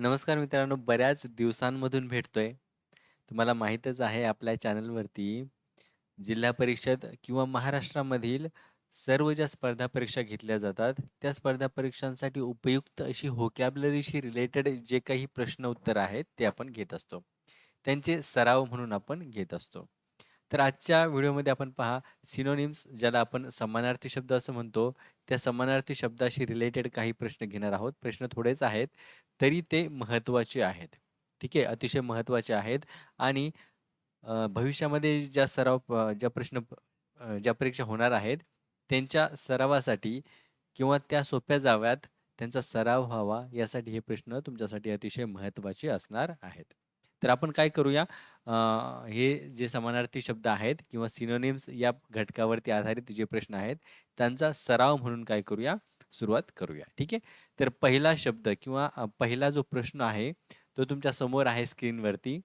नमस्कार मित्रांनो, बऱ्याच दिवसांमधून भेटतोय. तुम्हाला माहीतच आहे आपल्या चॅनलवरती जिल्हा परिषद किंवा महाराष्ट्रामधील सर्व ज्या स्पर्धा परीक्षा घेतल्या जातात, त्या स्पर्धा परीक्षांसाठी उपयुक्त अशी व्होकॅब्युलरीशी रिलेटेड जे काही प्रश्न उत्तर आहेत, ते आपण घेत असतो. त्यांचे सराव म्हणून आपण घेत असतो. तर आजच्या व्हिडिओमध्ये आपण पहा सिनोनिम्स ज्याला आपण समानार्थी शब्द असं म्हणतो, त्या समानार्थी शब्दाशी रिलेटेड काही प्रश्न घेणार आहोत. प्रश्न थोडेच आहेत, तरी ते महत्त्वाचे आहेत. ठीक आहे, अतिशय महत्त्वाचे आहेत आणि भविष्यामध्ये ज्या सराव प ज्या प्रश्न ज्या परीक्षा होणार आहेत, त्यांच्या सरावासाठी किंवा त्या सोप्या जाव्यात, त्यांचा सराव व्हावा यासाठी हे प्रश्न तुमच्यासाठी अतिशय महत्त्वाचे असणार आहेत. तर आपण काय करूया अ, हे जे समानार्थी शब्द आहेत किंवा सिनोनिम्स या घटकावरती आधारित जे प्रश्न आहेत, त्यांचा सराव म्हणून काय करूया, सुरुवात करूया. ठीक आहे. तर पहिला शब्द किंवा अ, पहिला जो प्रश्न आहे, तो तुमच्यासमोर आहे स्क्रीनवरती.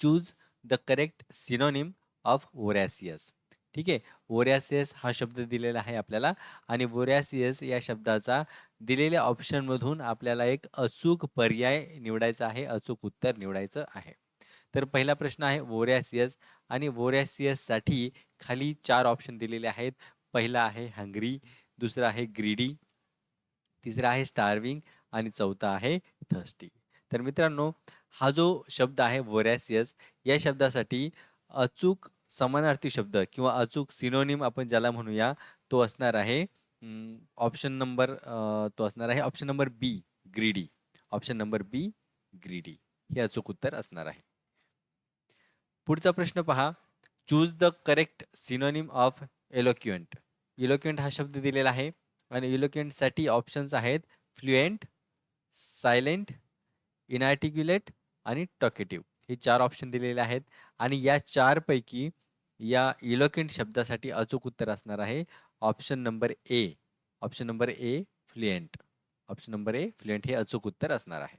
Choose the correct synonym of voracious ठीक आहे. ओरॅसियस हा शब्द दिलेला आहे आपल्याला आणि ओरॅसियस या शब्दाचा दिलेल्या ऑप्शनमधून आपल्याला एक अचूक पर्याय निवडायचा आहे, अचूक उत्तर निवडायचं आहे. तर पहिला प्रश्न आहे वोरॅसियस आणि वोरॅसियससाठी खाली चार ऑप्शन दिलेले आहेत. पहिला आहे हंग्री, दुसरा आहे ग्रीडी, तिसरा आहे स्टार्विंग आणि चौथा आहे थर्स्टी. तर मित्रांनो, हा जो शब्द आहे वोरॅसियस या शब्दासाठी अचूक समानार्थी शब्द किंवा अचूक सिनोनिम आपण ज्याला म्हणूया, तो असणार आहे ऑप्शन नंबर तो असणार आहे option number B greedy. Option number B greedy हे अचूक उत्तर असणार आहे. पुढचा प्रश्न पहा. Choose the correct synonym of eloquent eloquent हा शब्द दिलेला आहे आणि इलोक्युएंटसाठी ऑप्शन्स आहेत फ्लुएंट, सायलेंट, इनआर्टिक्युलेट आणि टॉकेटिव्ह. हे चार ऑप्शन दिलेले आहेत आणि या चारपैकी या एलोक्वेंट शब्दासाठी अचूक उत्तर असणार आहे option number A. Option number A fluent. Option number A fluent हे अचूक उत्तर असणार आहे.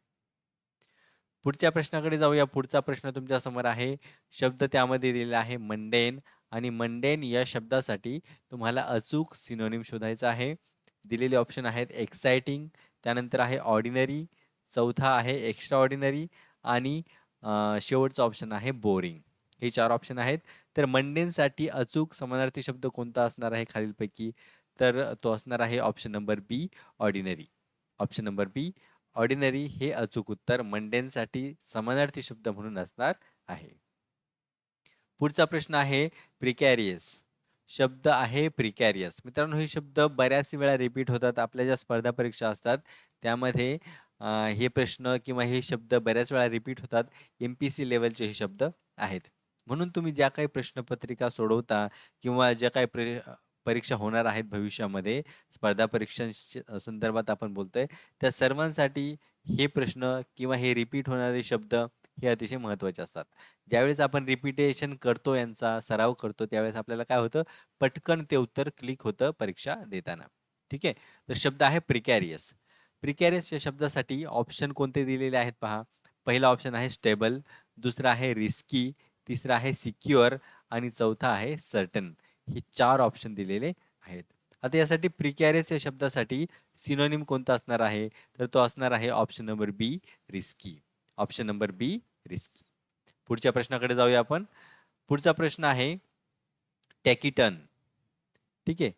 पुढच्या प्रश्नाकडे जाऊया. पुढचा प्रश्न तुमच्यासमोर आहे. शब्द त्यामध्ये दिलेला आहे मंडेन आणि मंडेन या शब्दासाठी तुम्हाला अचूक सिनोनिम शोधायचा आहे. दिलेले ऑप्शन आहेत एक्साइटिंग, त्यानंतर आहे ऑर्डिनरी, चौथा आहे एक्स्ट्रा ऑर्डिनरी आणि शेवटचं ऑप्शन आहे बोरिंग. हे चार ऑप्शन आहेत. तर मंडेनसाठी अचूक समानार्थी शब्द कोणता असणार आहे खालीलपैकी? तर तो असणार आहे option number B ordinary. Option number B ordinary हे अचूक उत्तर मंडेनसाठी समानार्थी शब्द म्हणून असणार आहे. पुढचा प्रश्न आहे प्रिकॅरियस. शब्द आहे प्रिकॅरियस. मित्रांनो, हे शब्द बऱ्याच वेळा रिपीट होतात. आपल्या ज्या स्पर्धा परीक्षा असतात, त्यामध्ये हे प्रश्न किंवा हे शब्द बऱ्याच वेळा रिपीट होतात. एम-पी-सी लेवलचे हे शब्द आहेत. म्हणून तुम्ही ज्या काही प्रश्नपत्रिका सोडवता किंवा ज्या काही प्र परीक्षा होणार आहेत भविष्यामध्ये, स्पर्धा परीक्षांच्या संदर्भात आपण बोलतोय, त्या सर्वांसाठी हे प्रश्न किंवा हे रिपीट होणारे शब्द हे अतिशय महत्त्वाचे असतात. ज्यावेळेस आपण रिपिटेशन करतो यांचा सराव करतो, त्यावेळेस आपल्याला काय होतं, पटकन ते उत्तर क्लिक होतं परीक्षा देताना. ठीक आहे. तर शब्द आहे प्रिकॅरियस. प्रिकॅरियस या शब्दासाठी ऑप्शन कोणते दिलेले आहेत पहा. पहिला ऑप्शन आहे स्टेबल, दुसरा आहे रिस्की, तिसरा आहे सिक्युअर आणि चौथा आहे सर्टन. हे चार ऑप्शन दिलेले आहेत. आता यासाठी प्रिकॅरियस या शब्दासाठी सिनोनिम कोणता असणार आहे? तर तो असणार आहे option number B risky. Option number B risky. पुढच्या प्रश्नाकडे जाऊया आपण. पुढचा प्रश्न आहे टॅकिटन. ठीक आहे.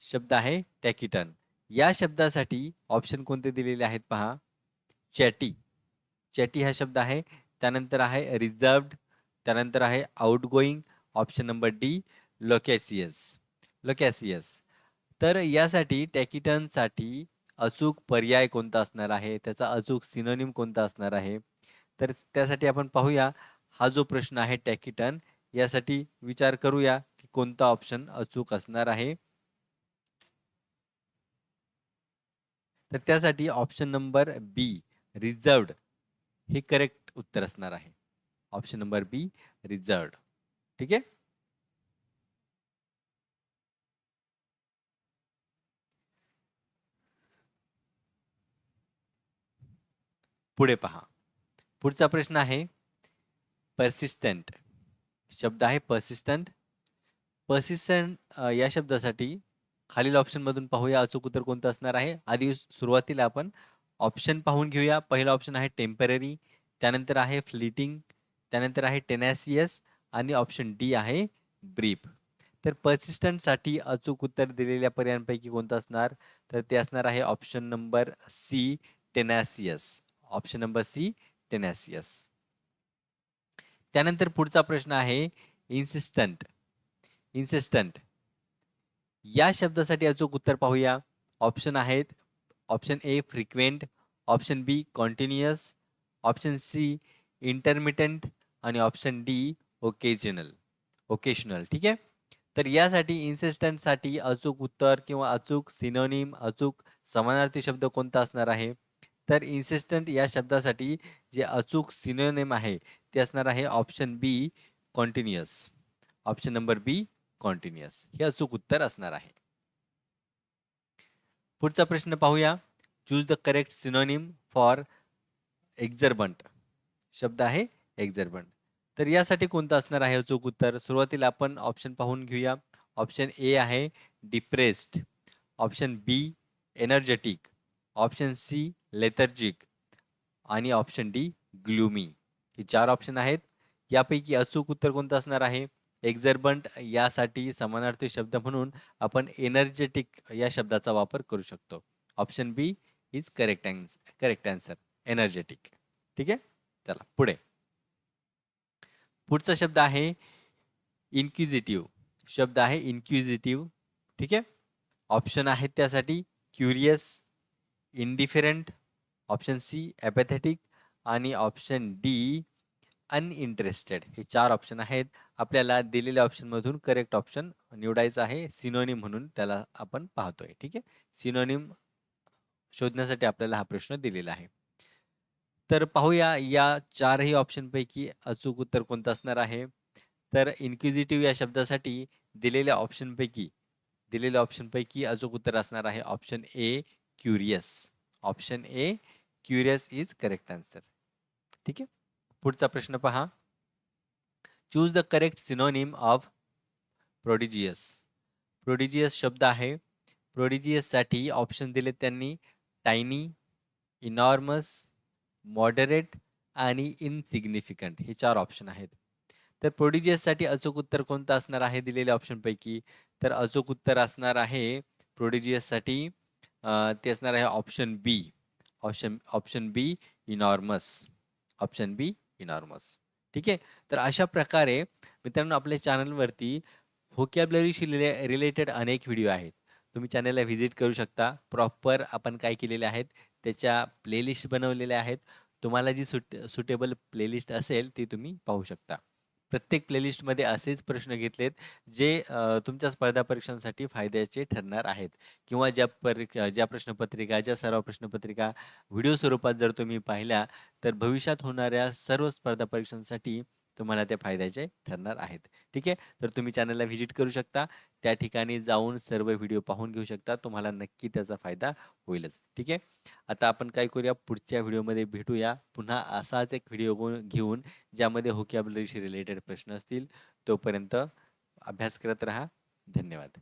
शब्द आहे टॅकिटन. या शब्दासाठी ऑप्शन कोणते दिलेले आहेत पहा. चॅटी. चॅटी हा शब्द आहे. त्यानंतर आहे रिझर्व्ड, त्यानंतर आहे outgoing, option number D loquacious. Loquacious. तर यासाठी टॅकिटनसाठी अचूक पर्याय कोणता असणार आहे? त्याचा अचूक सिनोनिम कोणता असणार आहे? तर त्यासाठी आपण पाहूया. हा जो प्रश्न आहे टॅकिटन, यासाठी विचार करूया की कोणता ऑप्शन अचूक असणार आहे? तर त्यासाठी ऑप्शन नंबर बी रिझर्व्ड हे करेक्ट उत्तर असणार आहे. Option number B reserved. ठीक आहे. पुढे पहा. पुढचा प्रश्न आहे पर्सिस्टंट. शब्द आहे पर्सिस्टंट. पर्सिस्टंट या शब्दासाठी खालील ऑप्शनमधून पाहूया अचूक उत्तर कोणतं असणार आहे? आधी सुरुवातीला आपण ऑप्शन पाहून घेऊया पहिला ऑप्शन आहे टेंपररी त्यानंतर आहे फ्लिटिंग त्यानंतर आहे टेनॅसियस आणि ऑप्शन डी आहे ब्रीफ तर पर्सिस्टंटसाठी अचूक उत्तर दिलेल्या पर्यायांपैकी कोणतं असणार तर ते असणार आहे option number C tenacious option number C tenacious त्यानंतर पुढचा प्रश्न आहे इन्सिस्टंट इन्सिस्टंट या शब्दासाठी अचूक उत्तर पाहूया. ऑप्शन आहेत. Option A frequent option B continuous option C intermittent आणि ऑप्शन डी ओकेजनल ओकेशनल ठीक आहे? तर यासाठी इन्सिस्टंटसाठी अचूक उत्तर किंवा अचूक सिनोनिम अचूक समानार्थी शब्द कोणता असणार आहे? तर इन्सिस्टंट या शब्दासाठी जे अचूक सिनोनिम आहे ते असणार आहे option B continuous option number B continuous हे अचूक उत्तर असणार आहे. पुढचा प्रश्न पाहूया. Choose the correct synonym for exorbitant शब्द आहे एक्झर्बंट तर यासाठी कोणतं असणार आहे अचूक उत्तर? सुरुवातीला आपण ऑप्शन पाहून घेऊया. ऑप्शन ए आहे depressed option B energetic option C lethargic आणि ऑप्शन डी ग्लुमी. हे चार ऑप्शन आहेत. यापैकी अचूक उत्तर कोणतं असणार आहे? एक्झर्बंट यासाठी समानार्थी शब्द म्हणून आपण एनर्जेटिक या शब्दाचा वापर करू शकतो. Option B is correct correct answer energetic ठीक आहे? चला पुढे. पुढचा शब्द आहे इन्क्विजिटिव्ह शब्द आहे इन्क्विजिटिव्ह ठीक आहे? ऑप्शन आहेत त्यासाठी. Curious indifferent option C apathetic आणि ऑप्शन डी अनइंटरेस्टेड हे चार ऑप्शन आहेत. आपल्याला दिलेल्या ऑप्शनमधून करेक्ट ऑप्शन निवडायचं आहे. सिनोनिम म्हणून त्याला आपण पाहतोय. ठीक आहे? सिनोनिम शोधण्यासाठी आपल्याला हा प्रश्न दिलेला आहे. तर पाहूया या चारही ऑप्शनपैकी अचूक उत्तर कोणतं असणार आहे? तर इन्क्विजिटिव्ह या शब्दासाठी दिलेल्या ऑप्शनपैकी दिलेल्या ऑप्शनपैकी अचूक उत्तर असणार आहे option A curious option A curious is correct answer ठीक आहे? पुढचा प्रश्न पहा. Choose the correct synonym of prodigious prodigious शब्द आहे. प्रोडिजियससाठी ऑप्शन दिले त्यांनी टायनी इनॉर्मस मॉडरेट आणि इनसिग्निफिकंट हे चार ऑप्शन आहेत. तर प्रोडिजियससाठी अचूक उत्तर कोणतं असणार आहे? दिलेल्या ऑप्शनपैकी तर अचूक उत्तर असणार आहे. प्रोडिजियससाठी ते असणार आहे option B option option B enormous option B enormous ठीक आहे? तर अशा प्रकारे मित्रांनो आपल्या चॅनलवरती व्होकॅबलरीशी रिलेटेड अनेक व्हिडिओ आहेत. तुम्ही चॅनलला व्हिजिट करू शकता. प्रॉपर आपण काय केलेले आहेत त्याच्या प्लेलिस्ट बनवलेल्या आहेत. तुम्हाला जी सुट सुटेबल प्लेलिस्ट असेल ती तुम्ही पाहू शकता. प्रत्येक प्लेलिस्टमध्ये असेच प्रश्न घेतलेत जे तुमच्या स्पर्धा परीक्षांसाठी फायद्याचे ठरणार आहेत. किंवा ज्या परीक्षा ज्या प्रश्नपत्रिका ज्या सराव प्रश्नपत्रिका व्हिडिओ स्वरूपात जर तुम्ही पाहिल्या तर भविष्यात होणाऱ्या सर्व स्पर्धा परीक्षांसाठी तुम्हाला ते फायद्याचे ठरणार आहेत. ठीक आहे? तर तुम्ही चॅनलला व्हिजिट करू शकता. त्या ठिकाणी जाऊन सर्व व्हिडिओ पाहून घेऊ शकता. तुम्हाला नक्की त्याचा फायदा होईलच. ठीक आहे? आता आपण काय करूया? पुढच्या व्हिडिओमध्ये भेटूया. पुन्हा असाच एक व्हिडिओ घेऊन ज्यामध्ये होकॅबलरीशी रिलेटेड प्रश्न असतील तोपर्यंत अभ्यास करत राहा. धन्यवाद.